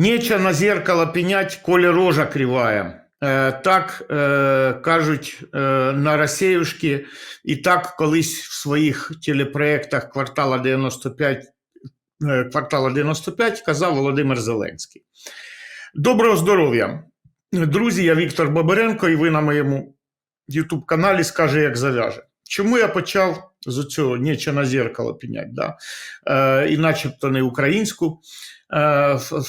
Нече на зеркало пенять, коли рожа кривая. Е, Так е, кажуть е, на Росіюшки, і так колись в своїх телепроєктах квартала 95, е, квартала 95 казав Володимир Зеленський. Доброго здоров'я! Друзі, я Віктор Боберенко, і ви на моєму YouTube каналі скаже, як зав'яже. Чому я почав з цього нічого на зеркало пінять, да? і начебто не українську,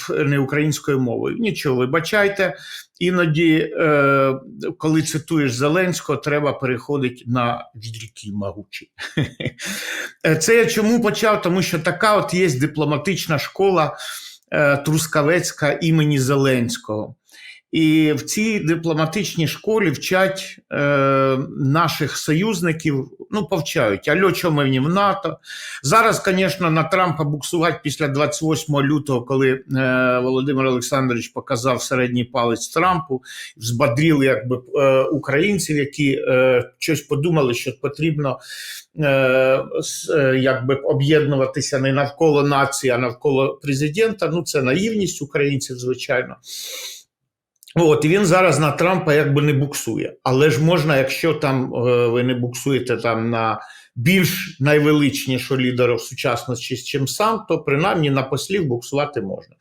не українською мовою. Нічого, вибачайте. Іноді, е, коли цитуєш Зеленського, треба переходити на відріки могучі. Е, Це я чому почав? Тому що така от є дипломатична школа е, Трускавецька імені Зеленського. І в цій дипломатичній школі вчать е, наших союзників, ну, повчають, альо, чому ми в НАТО. Зараз, звісно, на Трампа буксувати після 28 лютого, коли е, Володимир Олександрович показав середній палець Трампу, взбадрили якби, е, українців, які е, щось подумали, що потрібно е, е, якби, об'єднуватися не навколо нації, а навколо президента. Ну, це наївність українців, звичайно. От, і він зараз на Трампа якби не буксує. Але ж можна, якщо там е, ви не буксуєте там на більш найвеличнішого лідера в сучасності, чим сам, то принаймні на послів буксувати можна.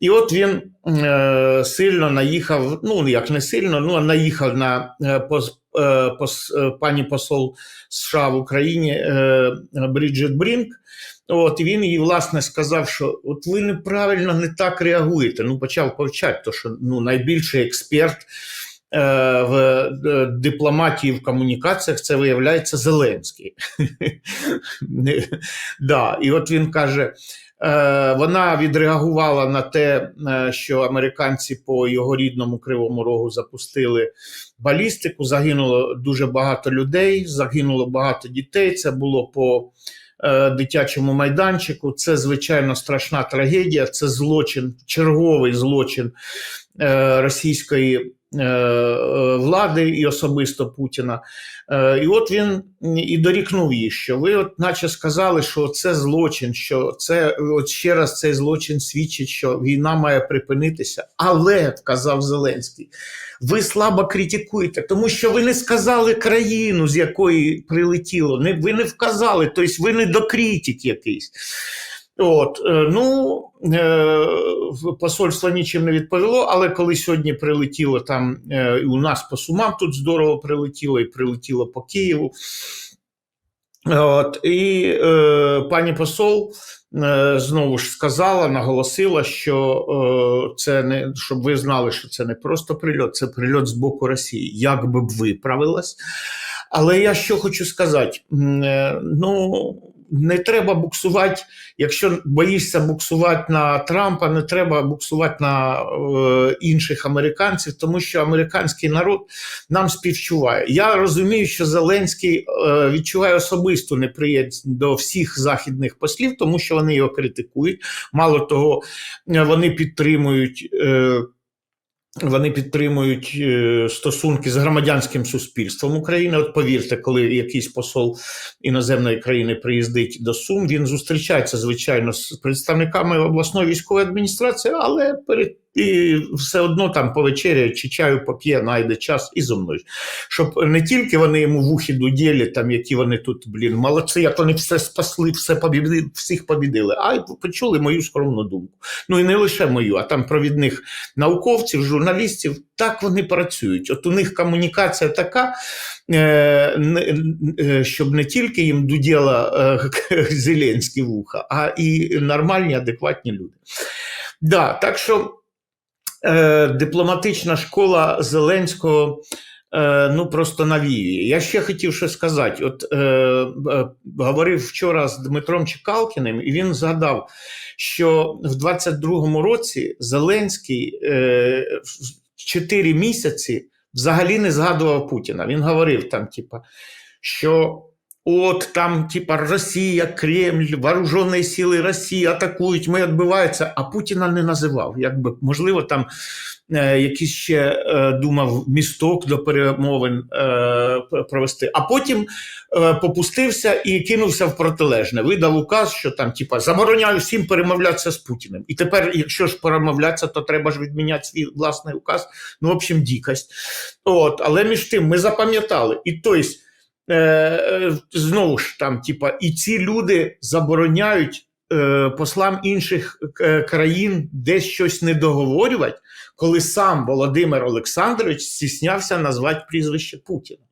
І от він е, сильно наїхав, ну як не сильно, ну наїхав на е, е, пос, е, пані посол США в Україні е, Бріджит Брінк. От і він їй власне сказав, що от ви неправильно не так реагуєте. Ну, почав повчати, то що ну, найбільший експерт в дипломатії в комунікаціях це виявляється Зеленський. да. І от він каже. Е, Вона відреагувала на те, е, що американці по його рідному кривому рогу запустили балістику. Загинуло дуже багато людей, загинуло багато дітей. Це було по е, дитячому майданчику. Це звичайно страшна трагедія. Це злочин, черговий злочин російської е, е, влади і особисто Путіна. Е, І от він і дорікнув їй, що ви, от, наче сказали, що це злочин, що це от ще раз цей злочин свідчить, що війна має припинитися. Але вказав Зеленський. Ви слабо критикуєте, тому що ви не сказали країну, з якої прилетіло. Ви не вказали, тобто ви не докритик якийсь. От, е, ну, е, посольство нічим не відповіло, але коли сьогодні прилетіло там, е, і у нас по Сумам тут здорово прилетіло, і прилетіло по Києву. От, і е, пані посол е, знову ж сказала, наголосила, що е, це не щоб ви знали, що це не просто прильот, це прильот з боку Росії. Як би б виправилась. Але я що хочу сказати: е, ну не треба буксувати, якщо боїшся буксувати на Трампа, не треба буксувати на е, інших американців, тому що американський народ нам співчуває. Я розумію, що Зеленський е, відчуває особисту неприязнь до всіх західних послів, тому що вони його критикують. Мало того, вони підтримують. Е, вони підтримують е, стосунки з громадянським суспільством України. От повірте, коли якийсь посол іноземної країни приїздить до Сум, він зустрічається звичайно з представниками обласної військової адміністрації, але перед і все одно там повечеряє чи чаю поп'є, знайде час і зо мною. Щоб не тільки вони йому в ухі дудєлі, там які вони тут, блін, молодці, як вони все спасли, все побідили, всіх побідили, а й почули мою скромну думку. Ну і не лише мою, а там провідних науковців, журналістів. Так вони працюють. От у них комунікація така, е, е, щоб не тільки їм дуділа е, Зеленський вуха, а і нормальні, адекватні люди. Да, так що е, дипломатична школа Зеленського. е, Ну, просто навіює. Я ще хотів що сказати. От е, говорив вчора з Дмитром Чекалкіним, і він згадав, що в 22-му році Зеленський е, в 4 місяці взагалі не згадував Путіна. Він говорив там, типа, що От там, типа, Росія, Кремль, вооружені сили Росії атакують, ми відбиваються, а Путіна не називав. Якби, можливо, там е, якийсь ще е, думав місток до перемовин е, провести, а потім е, попустився і кинувся в протилежне. Видав указ, що там, типа, забороняю всім перемовлятися з Путіним. І тепер, якщо ж перемовлятися, то треба ж відміняти свій власний указ. Ну, в общем, дікость. От, але між тим ми запам'ятали. І тобто, е, е, знову ж там, типа, і ці люди забороняють е, послам інших країн десь щось не договорювати, коли сам Володимир Олександрович стіснявся назвати прізвище Путіна.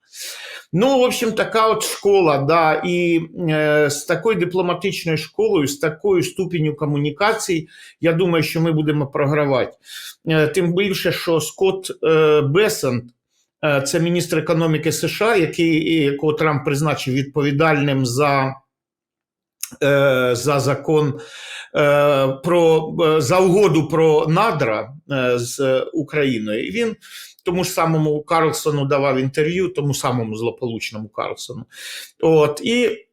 Ну, в общем, така от школа, да, і е, з такою дипломатичною школою, з такою ступенью комунікацій, я думаю, що ми будемо програвати. Е, тим більше, що Скотт е, Бесент, це міністр економіки США, який, якого Трамп призначив відповідальним за, е, за закон е, про е, за угоду про надра е, з Україною. І він тому ж самому Карлсону давав інтерв'ю, тому самому злополучному Карлсону. От, і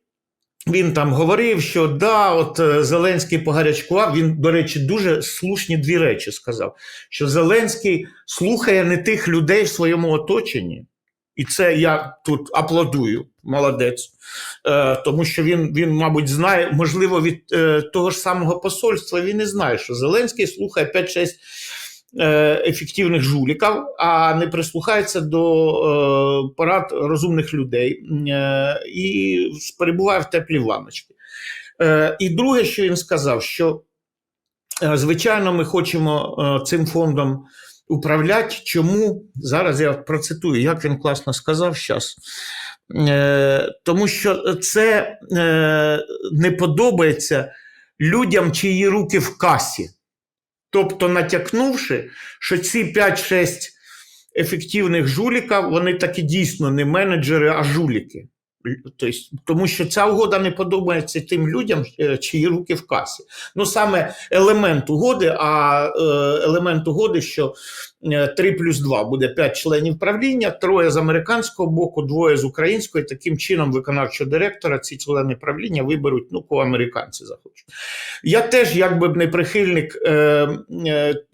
він там говорив, що да, от е, Зеленський погарячкував. Він, до речі, дуже слушні дві речі сказав: що Зеленський слухає не тих людей в своєму оточенні. І це я тут аплодую, молодець. Е, тому що він, він, мабуть, знає, можливо, від е, того ж самого посольства він не знає, що Зеленський слухає 5-6 е, ефективних жуліків, а не прислухається до е, порад розумних людей е, і перебуває в теплій ванночці. Е, і друге, що він сказав, що е, звичайно ми хочемо е, цим фондом управляти. Чому? Зараз я процитую, як він класно сказав зараз. Е, тому що це е, не подобається людям, чиї руки в касі. Тобто, натякнувши, що ці 5-6 ефективних жуліків, вони таки дійсно не менеджери, а жуліки. Тобто, тому що ця угода не подобається тим людям, е, чиї руки в касі. Ну саме елемент угоди, а е, елемент угоди, що е, 3 плюс 2 буде 5 членів правління, троє з американського боку, двоє з українського. І таким чином виконавчого директора ці члени правління виберуть, ну, кого американці захочуть. Я теж якби не прихильник е,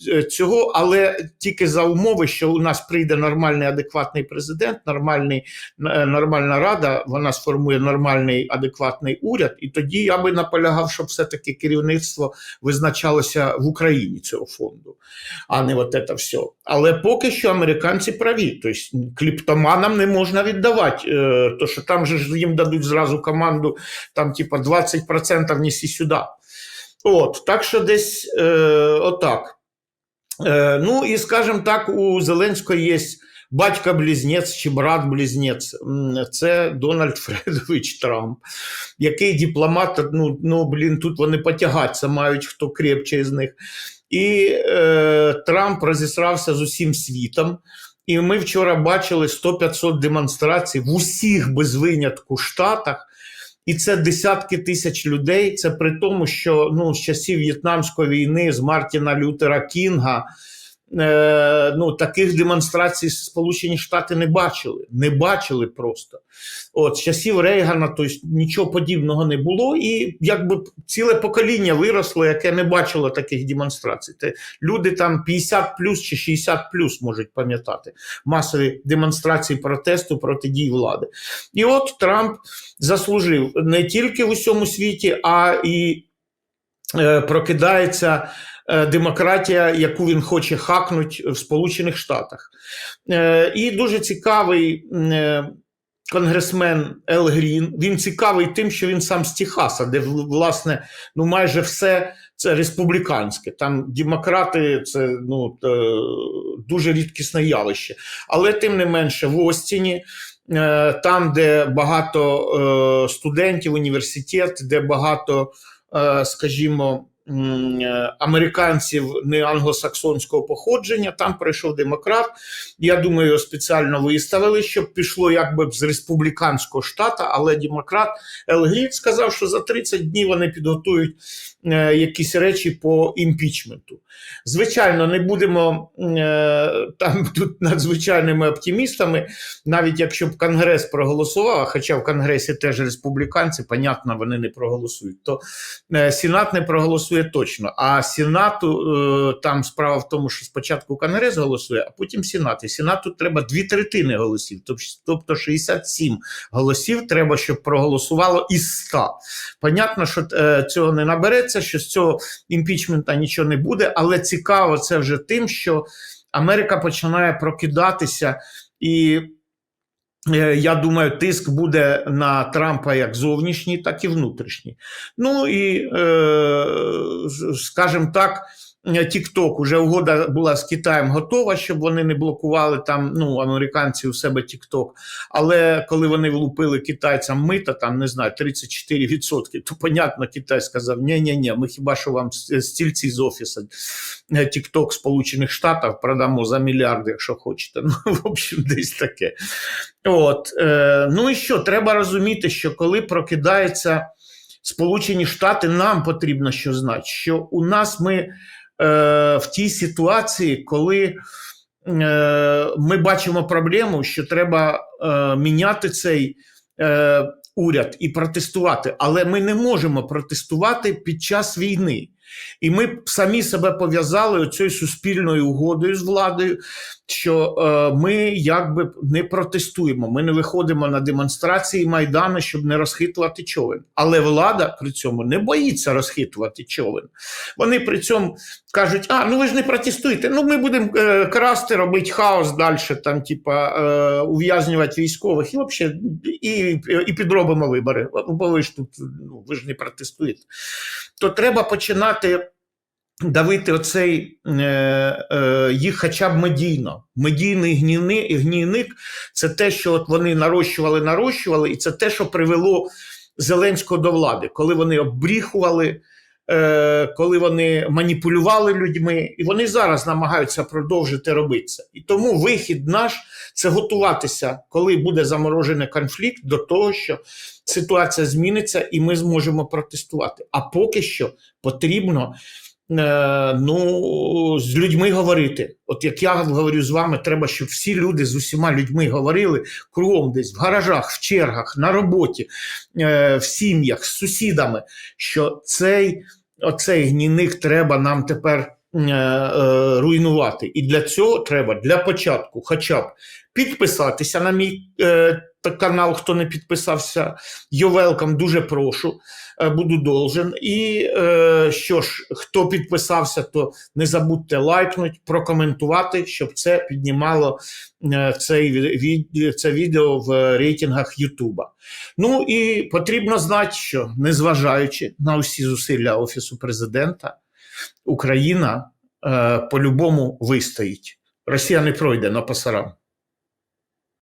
е, цього, але тільки за умови, що у нас прийде нормальний адекватний президент, нормальний, е, нормальна рада, вона сформує нормальний адекватний уряд, і тоді я би наполягав, щоб все-таки керівництво визначалося в Україні цього фонду, а не от це все. Але поки що американці праві, тобто кліптоманам не можна віддавати, е, то що там же ж їм дадуть зразу команду, там типа 20% несі сюди. От, так що десь е, отак. Е, ну і скажімо так, у Зеленського є батько-близнець чи брат-близнець. Це Дональд Фредович Трамп, який дипломат, ну, ну блін, тут вони потягатися мають, хто крепче з них. І е, Трамп розісрався з усім світом. І ми вчора бачили 100-500 демонстрацій в усіх без винятку штатах. І це десятки тисяч людей. Це при тому, що ну, з часів В'єтнамської війни, з Мартіна Лютера Кінга, е, ну, таких демонстрацій Сполучені Штати не бачили. Не бачили просто. От, з часів Рейгана тобто, нічого подібного не було, і якби ціле покоління виросло, яке не бачило таких демонстрацій. Те, люди там 50 плюс чи 60 плюс можуть пам'ятати масові демонстрації протесту проти дій влади. І от Трамп заслужив не тільки в усьому світі, а і е, прокидається демократія, яку він хоче хакнути в Сполучених Штатах. Е, і дуже цікавий. е, Конгресмен Ел Грін, він цікавий тим, що він сам з Техаса, де власне ну майже все це республіканське. Там демократи це ну е, дуже рідкісне явище. Але тим не менше, в Остіні, е, там, де багато е, студентів, університет, де багато, е, скажімо, е, американців не англосаксонського походження, там прийшов демократ. Я думаю, його спеціально виставили, щоб пішло якби з республіканського штата, але демократ Ел Грін сказав, що за 30 днів вони підготують е, якісь речі по імпічменту. Звичайно, не будемо е, там тут надзвичайними оптимістами, навіть якщо б Конгрес проголосував, хоча в Конгресі теж республіканці, понятно, вони не проголосують, то е, Сенат не проголосує точно. А Сенату е, там справа в тому, що спочатку Конгрес голосує, а потім Сенат. І Сенату треба дві третини голосів, тобто 67 голосів треба, щоб проголосувало із 100. Понятно, що е, цього не набереться, що з цього імпічмента нічого не буде, але цікаво це вже тим, що Америка починає прокидатися і. е, Я думаю, тиск буде на Трампа як зовнішній, так і внутрішній. Ну і, е, скажімо так, Тікток уже угода була з Китаєм готова, щоб вони не блокували там ну, американці у себе Тікток. Але коли вони влупили китайцям мита, там не знаю, 34%, то понятно, Китай сказав: ні ні ні ми хіба що вам стільці з офісу Тікток Сполучених Штатів продамо за мільярди, якщо хочете. Ну, в общем, десь таке. От, е, ну і що, треба розуміти, що коли прокидається Сполучені Штати, нам потрібно що знати, що у нас ми е, в тій ситуації, коли е, ми бачимо проблему, що треба е, міняти цей е, уряд і протестувати, але ми не можемо протестувати під час війни. І ми самі себе пов'язали оцею суспільною угодою з владою, що е, ми якби не протестуємо, ми не виходимо на демонстрації Майдану, щоб не розхитувати човен. Але влада при цьому не боїться розхитувати човен. Вони при цьому кажуть: а ну ви ж не протестуєте, ну ми будемо е, красти, робити хаос далі, там, типа, е, ув'язнювати військових і взагалі і, і підробимо вибори. Бо ви ж тут ну, ви ж не протестуєте. То треба починати давити оцей е, е, їх хоча б медійно. Медійний гніни, гнійник це те, що от вони нарощували, нарощували, і це те, що привело Зеленського до влади, коли вони обріхували, е, коли вони маніпулювали людьми, і вони зараз намагаються продовжити робити це. І тому вихід наш це готуватися, коли буде заморожений конфлікт, до того, що ситуація зміниться, і ми зможемо протестувати. А поки що потрібно ну, з людьми говорити. От як я говорю з вами, треба, щоб всі люди з усіма людьми говорили кругом десь в гаражах, в чергах, на роботі, е, в сім'ях, з сусідами, що цей, оцей гнійник треба нам тепер. Е, е, Руйнувати. І для цього треба для початку, хоча б підписатися на мій е, канал, хто не підписався. You're welcome, дуже прошу буду должен. І що ж, хто підписався, то не забудьте лайкнути, прокоментувати, щоб це піднімало цей, це відео в рейтингах Ютуба. Ну і потрібно знати, що незважаючи на усі зусилля Офісу президента, Україна е, по-любому вистоїть. Росія не пройде на пасарам.